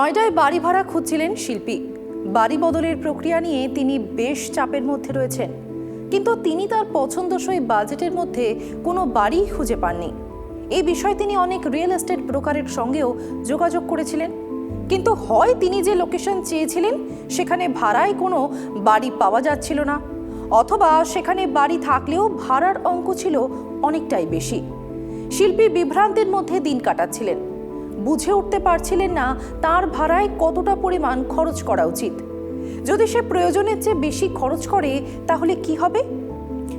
নয়ডায় বাড়ি ভাড়া খুঁজছিলেন শিল্পী। বাড়ি বদলের প্রক্রিয়া নিয়ে তিনি বেশ চাপের মধ্যে রয়েছেন। কিন্তু তিনি তার পছন্দসই বাজেটের মধ্যে কোনো বাড়ি খুঁজে পাননি। এই বিষয়ে তিনি অনেক রিয়েল এস্টেট ব্রোকারের সঙ্গেও যোগাযোগ করেছিলেন। কিন্তু হয় তিনি যে লোকেশন চেয়েছিলেন, সেখানে ভাড়ায় কোনো বাড়ি পাওয়া যাচ্ছিল না, অথবা সেখানে বাড়ি থাকলেও ভাড়ার অঙ্ক ছিল অনেকটাই বেশি। শিল্পী বিভ্রান্তির মধ্যে দিন কাটাচ্ছিলেন। বুঝে উঠতে পারছিলেন না তার ভাড়ায় কতটা পরিমাণ খরচ করা উচিত। যদি সে প্রয়োজনের চেয়ে বেশি খরচ করে, তাহলে কি হবে?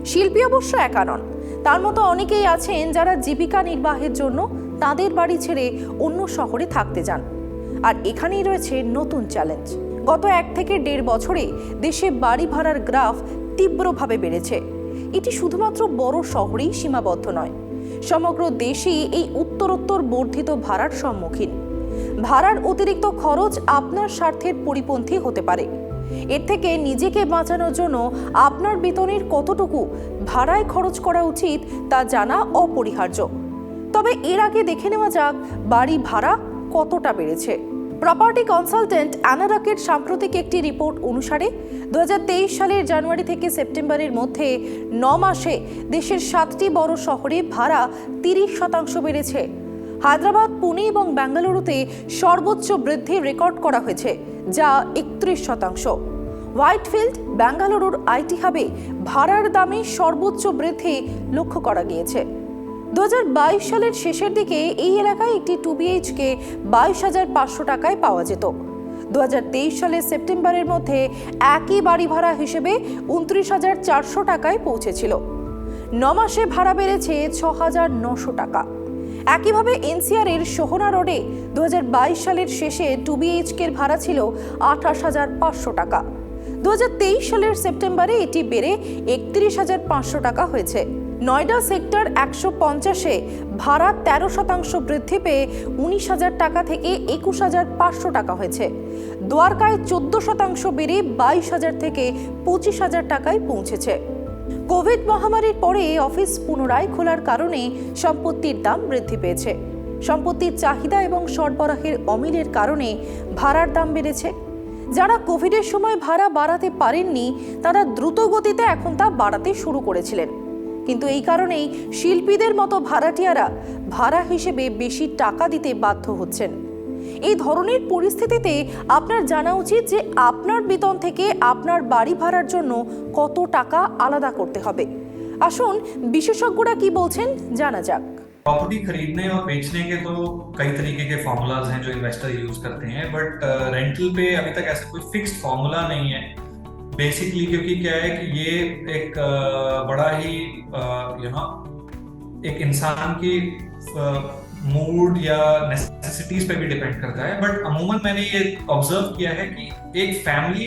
শিল্পী অবশ্য একা নন। তার মতো অনেকেই আছেন যারা জীবিকা নির্বাহের জন্য তাদের বাড়ি ছেড়ে অন্য শহরে থাকতে যান আর এখানেই রয়েছে নতুন চ্যালেঞ্জ। গত এক থেকে দেড় বছরে দেশে বাড়ি ভাড়ার গ্রাফ তীব্রভাবে বেড়েছে। এটি শুধুমাত্র বড় শহরেই সীমাবদ্ধ নয়। সমগ্র দেশই এই উত্তরোত্তর বর্ধিত ভাড়ার সম্মুখীন। ভাড়ার অতিরিক্ত খরচ আপনার স্বার্থের পরিপন্থী হতে পারে। এর থেকে নিজেকে বাঁচানোর জন্য আপনার বেতনের কতটুকু ভাড়ায় খরচ করা উচিত তা জানা অপরিহার্য। তবে এর আগে দেখে নেওয়া যাক বাড়ি ভাড়া কতটা বেড়েছে। প্রপার্টি কনসালটেন্ট অ্যানারকের সাম্প্রতিক একটি রিপোর্ট অনুসারে দু হাজার তেইশ সালের জানুয়ারি থেকে সেপ্টেম্বরের মধ্যে ন মাসে দেশের সাতটি বড় শহরে ভাড়া তিরিশ শতাংশ বেড়েছে। হায়দ্রাবাদ, পুনে এবং বেঙ্গালুরুতে সর্বোচ্চ বৃদ্ধি রেকর্ড করা হয়েছে, যা একত্রিশ শতাংশ। হোয়াইটফিল্ড বেঙ্গালুরুর আইটি হাবে ভাড়ার দামে সর্বোচ্চ বৃদ্ধি লক্ষ্য করা গিয়েছে। দু হাজার বাইশ সালের শেষের দিকে এই এলাকায় একটি টু বিএইচকে বাইশ হাজার পাঁচশো টাকায় পাওয়া যেত। দু হাজার তেইশ সালের সেপ্টেম্বরের মধ্যে একই বাড়ি ভাড়া হিসেবে উনত্রিশ হাজার চারশো টাকায় পৌঁছেছিল। ন মাসে ভাড়া বেড়েছে ছ হাজার নশো টাকা। একইভাবে এনসিআরের সোহনা রোডে দু হাজার বাইশ সালের শেষে টু বিএইচকের ভাড়া ছিল আঠাশ হাজার পাঁচশো টাকা। দু হাজার তেইশ সালের সেপ্টেম্বরে এটি বেড়ে একত্রিশ হাজার পাঁচশো টাকা হয়েছে। নয়ডা সেক্টর একশো পঞ্চাশে ভাড়া তেরো শতাংশ বৃদ্ধি পেয়ে উনিশ হাজার টাকা থেকে একুশ হাজার পাঁচশো টাকা হয়েছে। দ্বারকায় চোদ্দ শতাংশ বেড়ে বাইশ হাজার থেকে পঁচিশ হাজার টাকায় পৌঁছেছে। কোভিড মহামারীর পরে অফিস পুনরায় খোলার কারণে সম্পত্তির দাম বৃদ্ধি পেয়েছে। সম্পত্তির চাহিদা এবং সরবরাহের অমিলের কারণে ভাড়ার দাম বেড়েছে। যারা কোভিডের সময় ভাড়া বাড়াতে পারেননি, তারা দ্রুত গতিতে এখন তা বাড়াতে শুরু করেছিলেন। কিন্তু এই কারণেই শিল্পীদের মতো ভাড়াটিয়ারা ভাড়া হিসেবে বেশি টাকা দিতে বাধ্য হচ্ছেন এই ধরনের পরিস্থিতিতে আপনার জানা উচিত যে আপনার বেতন থেকে আপনার বাড়ি ভাড়ার জন্য কত টাকা আলাদা করতে হবে আসুন বিশেষজ্ঞরা কি বলছেন জানা যাক प्रॉपर्टी खरीदने और बेचने के तो कई तरीके के फॉर्मूलाज हैं जो इन्वेस्टर यूज करते हैं बट रेंटल पे अभी तक ऐसा कोई फिक्स्ड फॉर्मूला नहीं है बेसिकली क्योंकि क्या है कि ये एक बड़ा ही यू नो एक इंसान की मूड या नेसेसिटीज पे भी डिपेंड करता है। बट अमूमन मैंने ये ऑब्ज़र्व किया है कि एक फैमिली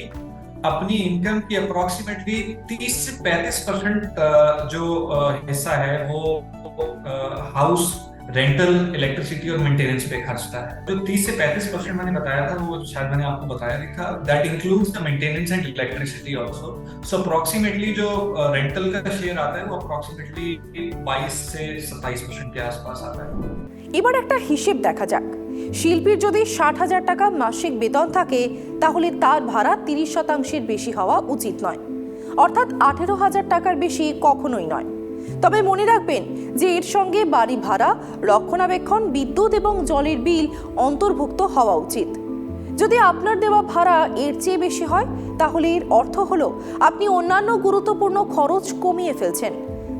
अपनी इनकम की अप्रोक्सीमेटली 30 से 35 परसेंट जो हिस्सा है, वो हाउस रेंटल इलेक्ट्रिसिटी और मेंटेनेंस पे खर्चता है जो 30 से 35 परसेंट मैंने बताया था वो शायद मैंने आपको बताया भी था that includes the maintenance and electricity also so approximately जो रेंटल का शेयर आता है वो अप्रोक्सीमेटली 22 से 27 परसेंट के आसपास आता है এবার একটা হিসেব দেখা যাক শিল্পীর যদি ষাট হাজার টাকা মাসিক বেতন থাকে তাহলে তার ভাড়া তিরিশ শতাংশের বেশি হওয়া উচিত নয় অর্থাৎ আঠেরো হাজার টাকার বেশি কখনোই নয় তবে মনে রাখবেন যে এর সঙ্গে বাড়ি ভাড়া, রক্ষণাবেক্ষণ, বিদ্যুৎ এবং জলের বিল অন্তর্ভুক্ত হওয়া উচিত। যদি আপনার দেওয়া ভাড়া এর চেয়ে বেশি হয়, তাহলে এর অর্থ হলো আপনি অন্যান্য গুরুত্বপূর্ণ খরচ কমিয়ে ফেলছেন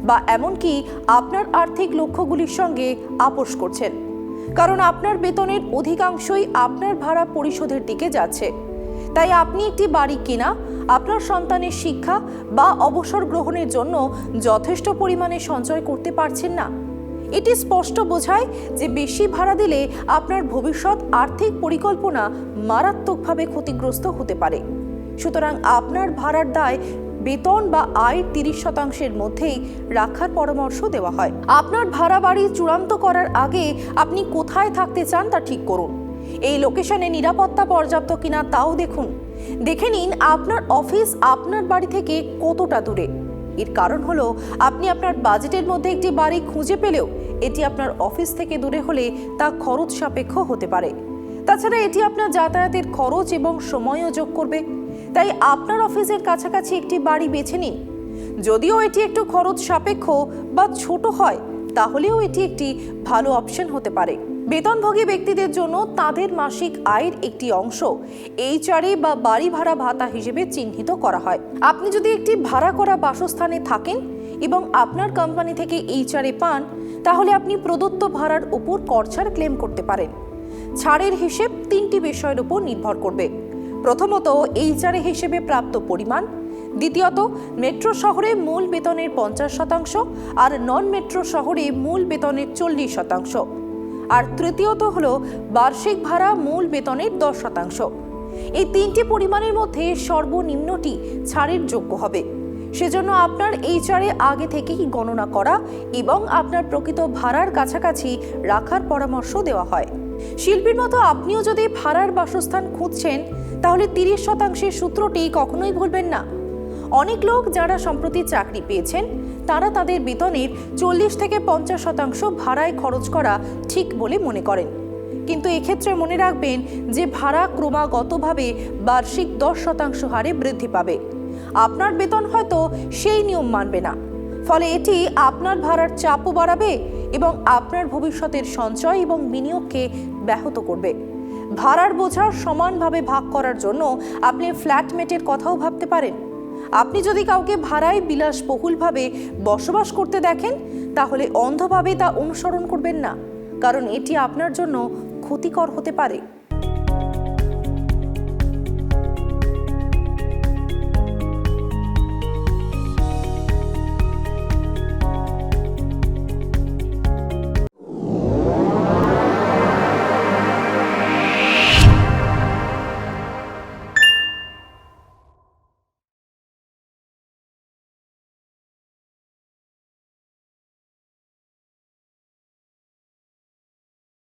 বা এমনকি আপনার আর্থিক লক্ষ্যগুলির সঙ্গে আপোষ করছেন। কারণ আপনার বেতনের অধিকাংশই আপনার ভাড়া পরিশোধের দিকে যাচ্ছে। তাই আপনি একটি বাড়ি কেনা, আপনার সন্তানের শিক্ষা বা অবসর গ্রহণের জন্য যথেষ্ট পরিমাণে সঞ্চয় করতে পারছেন না। এটি স্পষ্ট বোঝায় যে বেশি ভাড়া দিলে আপনার ভবিষ্যৎ আর্থিক পরিকল্পনা মারাত্মকভাবে ক্ষতিগ্রস্ত হতে পারে। সুতরাং আপনার ভাড়ার দায় বেতন বা আয়ের তিরিশ শতাংশের মধ্যেই রাখার পরামর্শ দেওয়া হয়। আপনার ভাড়া বাড়ি চূড়ান্ত করার আগে আপনি কোথায় থাকতে চান তা ঠিক করুন। এই লোকেশনে নিরাপত্তা পর্যাপ্ত কিনা তাও দেখুন। দেখে নিন আপনার অফিস আপনার বাড়ি থেকে কতটা দূরে। এর কারণ হলো, আপনি আপনার বাজেটের মধ্যে একটি বাড়ি খুঁজে পেলেও এটি আপনার অফিস থেকে দূরে হলে তা খরচ সাপেক্ষ হতে পারে। তাছাড়া এটি আপনার যাতায়াতের খরচ এবং সময়ও যোগ করবে। তাই আপনার অফিসের কাছাকাছি একটি বাড়ি বেছে নিন। যদিও এটি একটু খরচ সাপেক্ষ বা ছোট হয়, তাহলেও এটি একটি ভালো অপশন হতে পারে। বেতনভোগী ব্যক্তিদের জন্য তাদের মাসিক আয়ের একটি অংশ এইচআরএ বা বাড়ি ভাড়া ভাতা হিসেবে চিহ্নিত করা হয়। আপনি যদি একটি ভাড়া করা বাসস্থানে থাকেন এবং আপনার কোম্পানি থেকে এইচআরএ পান, তাহলে আপনি প্রদত্ত ভাড়ার উপর করছাড় ক্লেম করতে পারেন। ছাড়ের হিসেব তিনটি বিষয়ের উপর নির্ভর করবে। প্রথমত, এইচআরএ হিসেবে প্রাপ্ত পরিমাণ। দ্বিতীয়ত, মেট্রো শহরে মূল বেতনের পঞ্চাশ শতাংশ আর নন মেট্রো শহরে মূল বেতনের চল্লিশ শতাংশ। আর তৃতীয়ত হল বার্ষিক ভাড়া মূল বেতনের দশ শতাংশ। এই তিনটি পরিমাণের মধ্যে সর্বনিম্নটি ছাড়ের যোগ্য হবে। সেজন্য আপনার এইচআরএ আগে থেকেই গণনা করা এবং আপনার প্রকৃত ভাড়ার কাছাকাছি রাখার পরামর্শ দেওয়া হয়। শিল্পীর মতো আপনিও যদি ভাড়ার বাসস্থান খুঁজছেন, তাহলে তিরিশ শতাংশের সূত্রটি কখনোই ভুলবেন না। অনেক লোক যারা সম্প্রতি চাকরি পেয়েছেন, তারা তাদের বেতনের চল্লিশ থেকে পঞ্চাশ শতাংশ ভাড়ায় খরচ করা ঠিক বলে মনে করেন। কিন্তু এক্ষেত্রে মনে রাখবেন যে ভাড়া ক্রমাগতভাবে বার্ষিক দশ শতাংশ হারে বৃদ্ধি পাবে। আপনার বেতন হয়তো সেই নিয়ম মানবে না। ফলে এটি আপনার ভাড়ার চাপও বাড়াবে এবং আপনার ভবিষ্যতের সঞ্চয় এবং বিনিয়োগকে ব্যাহত করবে। ভাড়ার বোঝা সমানভাবে ভাগ করার জন্য আপনি ফ্ল্যাটমেটের কথাও ভাবতে পারেন। আপনি যদি কাউকে ভাড়ায় বিলাসবহুলভাবে বসবাস করতে দেখেন, তাহলে অন্ধভাবে তা অনুসরণ করবেন না, কারণ এটি আপনার জন্য ক্ষতিকর হতে পারে।